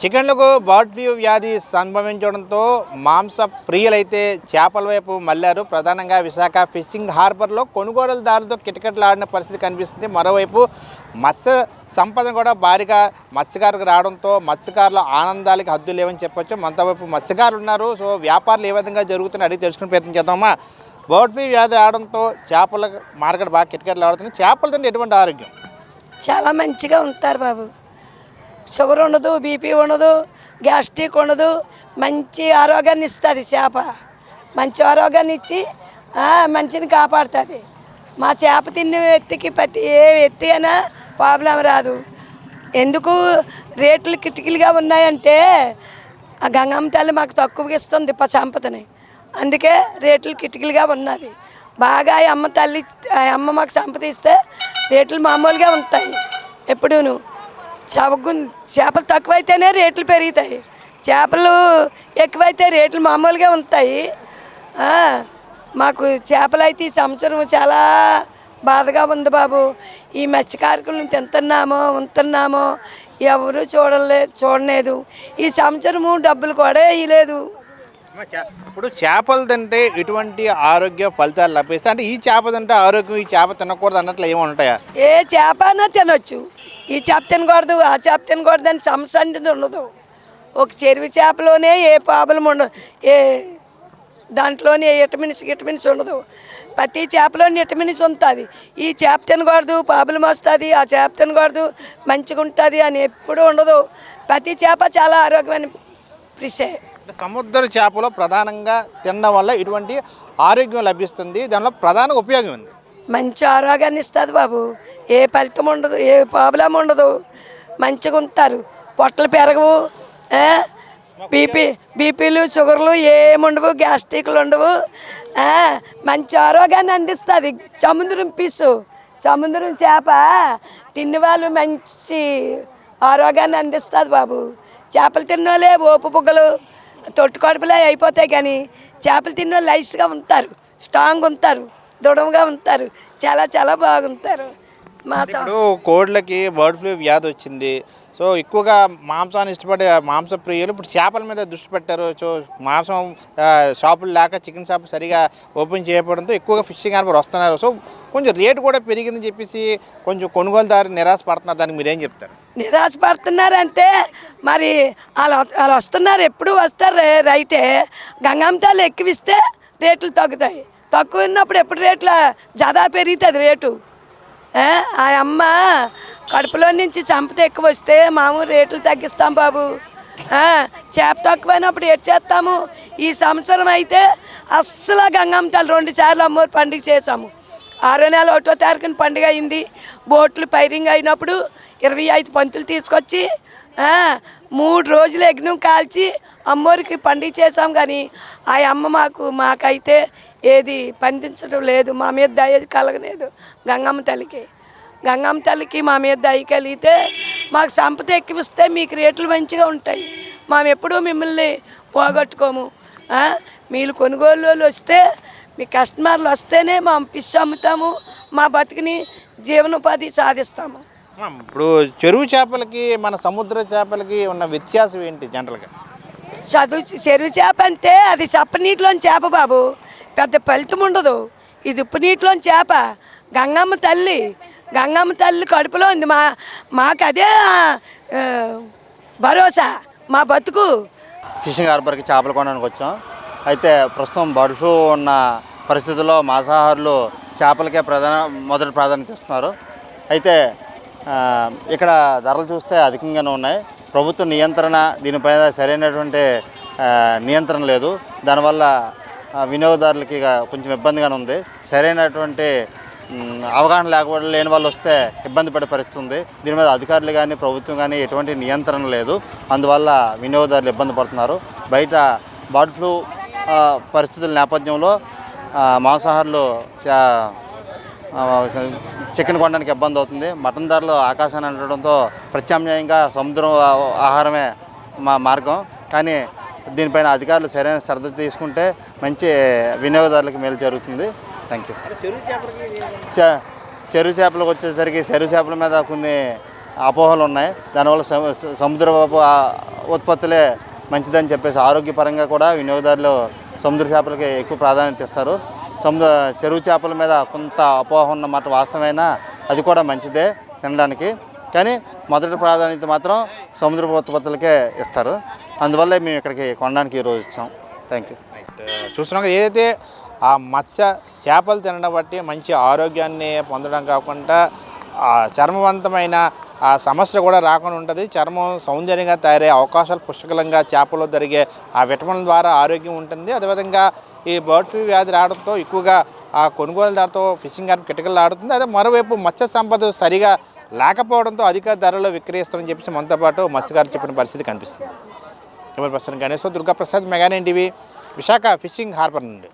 చికెన్లకు bird flu వ్యాధి సంభవించడంతో మాంస ప్రియులైతే చేపల వైపు మళ్ళారు ప్రధానంగా విశాఖ ఫిషింగ్ హార్బర్లో కొనుగోలుదారులతో కిటకిటలాడిన పరిస్థితి కనిపిస్తుంది. మరోవైపు మత్స్య సంపద కూడా భారీగా మత్స్యకారులకు రావడంతో మత్స్యకారుల ఆనందాలకి హద్దు లేవని చెప్పొచ్చు. మనతోవైపు మత్స్యకారులు ఉన్నారు. సో వ్యాపారాలు ఏ విధంగా జరుగుతున్నాయి అడిగి తెలుసుకునే ప్రయత్నం చేద్దామా? బర్డ్ ఫ్లూ వ్యాధి రావడంతో చేపల మార్కెట్ బాగా కిటకిటలాడుతుంది. చేపలు తింటే ఎటువంటి ఆరోగ్యం? చాలా మంచిగా ఉంటారు బాబు. షుగర్ ఉండదు బీపీ ఉండదు గ్యాస్ట్రిక్ ఉండదు. మంచి ఆరోగ్యాన్ని ఇస్తుంది చేప. మంచి ఆరోగ్యాన్ని ఇచ్చి మనిషిని కాపాడుతుంది. మా చేప తిన్న వ్యక్తికి ప్రతి ఏ వ్యక్తి అయినా ప్రాబ్లం రాదు. ఎందుకు? రేట్లు కిటికీలుగా ఉన్నాయంటే ఆ గంగమ్మ తల్లి మాకు తక్కువగా ఇస్తుంది ప సంపదని. అందుకే రేట్లు కిటికీలుగా ఉన్నది. బాగా అమ్మ తల్లి ఆ అమ్మ మాకు సంపద ఇస్తే రేట్లు మామూలుగా ఉంటాయి. ఎప్పుడూను. చేపకు చేపలు తక్కువైతేనే రేట్లు పెరుగుతాయి. చేపలు ఎక్కువైతే రేట్లు మామూలుగా ఉంటాయి. మాకు చేపలు అయితే ఈ సంవత్సరం చాలా బాధగా ఉంది బాబు. ఈ మత్స్యకారులను తింటున్నామో ఉంటున్నామో ఎవరు చూడలే చూడలేదు. ఈ సంవత్సరము డబ్బులు కూడా వేయలేదు ఇప్పుడు చేపలు తింటే ఎటువంటి ఆరోగ్య ఫలితాలు లభిస్తాయి అంటే ఈ చేప తింటే ఆరోగ్యం ఈ చేప తినకూడదు అన్నట్లు ఏమి ఉంటాయా? ఏ చేప అయినా తినొచ్చు. ఈ చేప తినకూడదు ఆ చేప తినకూడదు అని సమస్య అనేది ఉండదు. ఒక చెరువు చేపలోనే ఏ ప్రాబ్లం ఉండదు ఏ దాంట్లోనే విటమిన్స్ విటమిన్స్ ఉండదు. ప్రతి చేపలోని విటమిన్స్ ఉంటుంది. ఈ చేప తినకూడదు ప్రాబ్లం వస్తుంది ఆ చేప తినకూడదు మంచిగా ఉంటుంది అని ఎప్పుడూ ఉండదు. ప్రతి చేప చాలా ఆరోగ్యమైన ఫిషే సముద్ర చేపలు ప్రధానంగా తినడం వల్ల ఇటువంటి ఆరోగ్యం లభిస్తుంది. దానిలో ప్రధాన ఉపయోగం ఉంది మంచి ఆరోగ్యాన్ని ఇస్తుంది బాబు. ఏ ఫలితం ఉండదు ఏ ప్రాబ్లం ఉండదు. మంచిగా ఉంటారు. పొట్టలు పెరగవు బీపీ బీపీలు షుగర్లు ఏముండవు గ్యాస్ట్రిక్లు ఉండవు మంచి ఆరోగ్యాన్ని అందిస్తుంది. సముద్రం పీసు సముద్రం చేప తిన్నవాళ్ళు మంచి ఆరోగ్యాన్ని అందిస్తుంది బాబు. చేపలు తిన్నోలే ఓపు బుగ్గలు తొట్టు కడుపులే అయిపోతాయి కానీ చేపలు తిన్నోళ్ళు లైస్గా ఉంటారు స్ట్రాంగ్ ఉంటారు దృఢంగా ఉంటారు చాలా చాలా బాగుంటారు. మా ఇప్పుడు కోళ్ళకి బర్డ్ ఫ్లూ వ్యాధి వచ్చింది సో ఎక్కువగా మాంసాన్ని ఇష్టపడే మాంస ప్రియులు ఇప్పుడు చేపల మీద దృష్టి పెట్టారు. సో మాంసం షాపులు లేక చికెన్ షాప్ సరిగా ఓపెన్ చేయకపోవడంతో ఎక్కువగా ఫిషింగ్ హార్బర్ వస్తున్నారు. సో కొంచెం రేటు కూడా పెరిగిందని చెప్పేసి కొంచెం కొనుగోలుదారు నిరాశ పడుతున్నారు దానికి మీరేం చెప్తారు? నిరాశ పడుతున్నారు అంటే మరి వాళ్ళు వాళ్ళు వస్తున్నారు. ఎప్పుడు వస్తారు రే- రైతే గంగమ్మతాలు ఎక్కువిస్తే రేట్లు తగ్గుతాయి. తక్కువ ఉన్నప్పుడు ఎప్పుడు రేట్ల జదా పెరుగుతుంది రేటు. ఆ అమ్మ కడుపులో నుంచి చంపత ఎక్కువ వస్తే మామూలు రేట్లు తగ్గిస్తాం బాబు. చేప తక్కువైనప్పుడు ఏడు చేస్తాము? ఈ సంవత్సరం అయితే అస్సలు గంగమ్మతలు రెండు సార్లు అమ్మవారి పండుగ చేసాము ఆరో నెల ఒకటో తారీఖున పండుగ అయింది. బోట్లు పైరింగ్ అయినప్పుడు ఇరవై ఐదు పంతులు తీసుకొచ్చి మూడు రోజులు యజ్ఞం కాల్చి అమ్మోరికి పండుగ చేసాం కానీ ఆ అమ్మ మాకు మాకైతే ఏది పండించడం లేదు. మా మీద దయ కలగలేదు గంగమ్మ తల్లికి. గంగమ్మ తల్లికి మా మీద దయ కలిగితే మాకు సంపద ఎక్కువిస్తే మీకు రేట్లు మంచిగా ఉంటాయి. మేము ఎప్పుడూ మిమ్మల్ని పోగొట్టుకోము? మీరు కొనుగోలు వాళ్ళు వస్తే మీ కస్టమర్లు వస్తేనే మా ఫిష్ అమ్ముతాము మా బతుకుని జీవనోపాధి సాధిస్తాము. ఇప్పుడు చెరువు చేపలకి మన సముద్ర చేపలకి ఉన్న వ్యత్యాసం ఏంటి జనరల్గా? చదువు చెరువు చేప అంటే అది చప్ప నీటిలోని చేప బాబు. పెద్ద ఫలితం ఉండదు. ఇది ఉప్పు నీటిలోని చేప. గంగమ్మ తల్లి గంగమ్మ తల్లి కడుపులో ఉంది. మా మాకు అదే భరోసా మా బతుకు. ఫిషింగ్ హార్బర్కి చేపలు కొనడానికి వచ్చాం. అయితే ప్రస్తుతం బర్డ్ ఫ్లూ ఉన్న పరిస్థితుల్లో మాంసాహారులు చేపలకే ప్రధాన మొదటి ప్రాధాన్యత ఇస్తున్నారు. అయితే ఇక్కడ ధరలు చూస్తే అధికంగానే ఉన్నాయి. ప్రభుత్వ నియంత్రణ దీనిపైన సరైనటువంటి నియంత్రణ లేదు. దానివల్ల వినియోగదారులకి కొంచెం ఇబ్బందిగానే ఉంది. సరైనటువంటి అవగాహన లేకపోవడం లేని వాళ్ళు వస్తే ఇబ్బంది పడే పరిస్థితి ఉంది దీని మీద అధికారులు కానీ ప్రభుత్వం కానీ ఎటువంటి నియంత్రణ లేదు. అందువల్ల వినియోగదారులు ఇబ్బంది పడుతున్నారు. బయట బర్డ్ ఫ్లూ పరిస్థితుల నేపథ్యంలో మాంసాహారులు చికెన్ కొనడానికి ఇబ్బంది అవుతుంది. మటన్ ధరలు ఆకాశాన్ని అంటడంతో ప్రత్యామ్నాయంగా సముద్రం ఆహారమే మా మార్గం. కానీ దీనిపైన అధికారులు సరైన శ్రద్ధ తీసుకుంటే మంచి వినియోగదారులకు మేలు జరుగుతుంది. Thank you. చెరువు చేపలకు వచ్చేసరికి చెరువు చేపల మీద కొన్ని అపోహలు ఉన్నాయి. దానివల్ల సము- సముద్రపు ఆ ఉత్పత్తులే మంచిదని చెప్పేసి ఆరోగ్యపరంగా కూడా వినియోగదారులు సముద్ర చేపలకి ఎక్కువ ప్రాధాన్యత ఇస్తారు. సముద్ర చెరువు చేపల మీద కొంత అపోహ ఉన్నమాట వాస్తవమైనా అది కూడా మంచిదే తినడానికి. కానీ మొదటి ప్రాధాన్యత మాత్రం సముద్రపు ఉత్పత్తులకే ఇస్తారు. అందువల్లే మేము ఇక్కడికి కొనడానికి ఈరోజు వచ్చాం. Thank you. చూస్తున్నాం ఏదైతే ఆ మత్స్య చేపలు తినడం బట్టి మంచి ఆరోగ్యాన్ని పొందడం కాకుండా చర్మవంతమైన ఆ సమస్య కూడా రాకుండా ఉంటుంది. చర్మం సౌందర్యంగా తయారయ్యే అవకాశాలు పుష్కలంగా చేపలో జరిగే ఆ విటమిన్ ద్వారా ఆరోగ్యం ఉంటుంది. అదేవిధంగా ఈ బర్డ్ ఫ్లూ వ్యాధి రావడంతో ఎక్కువగా ఆ కొనుగోలుదారుతో ఫిషింగ్ గార్డ్ కిటకలు ఆడుతుంది. అదే మరోవైపు మత్స్య సంపద సరిగా లేకపోవడంతో అధిక ధరలో విక్రయిస్తారని చెప్పేసి మనతో పాటు మత్స్యగారు చెప్పిన పరిస్థితి కనిపిస్తుంది. కెమెరా పర్సన్ గణేశ్వర్ దుర్గాప్రసాద్ మెగానే టీవీ విశాఖ ఫిషింగ్ హార్బర్ నుండి.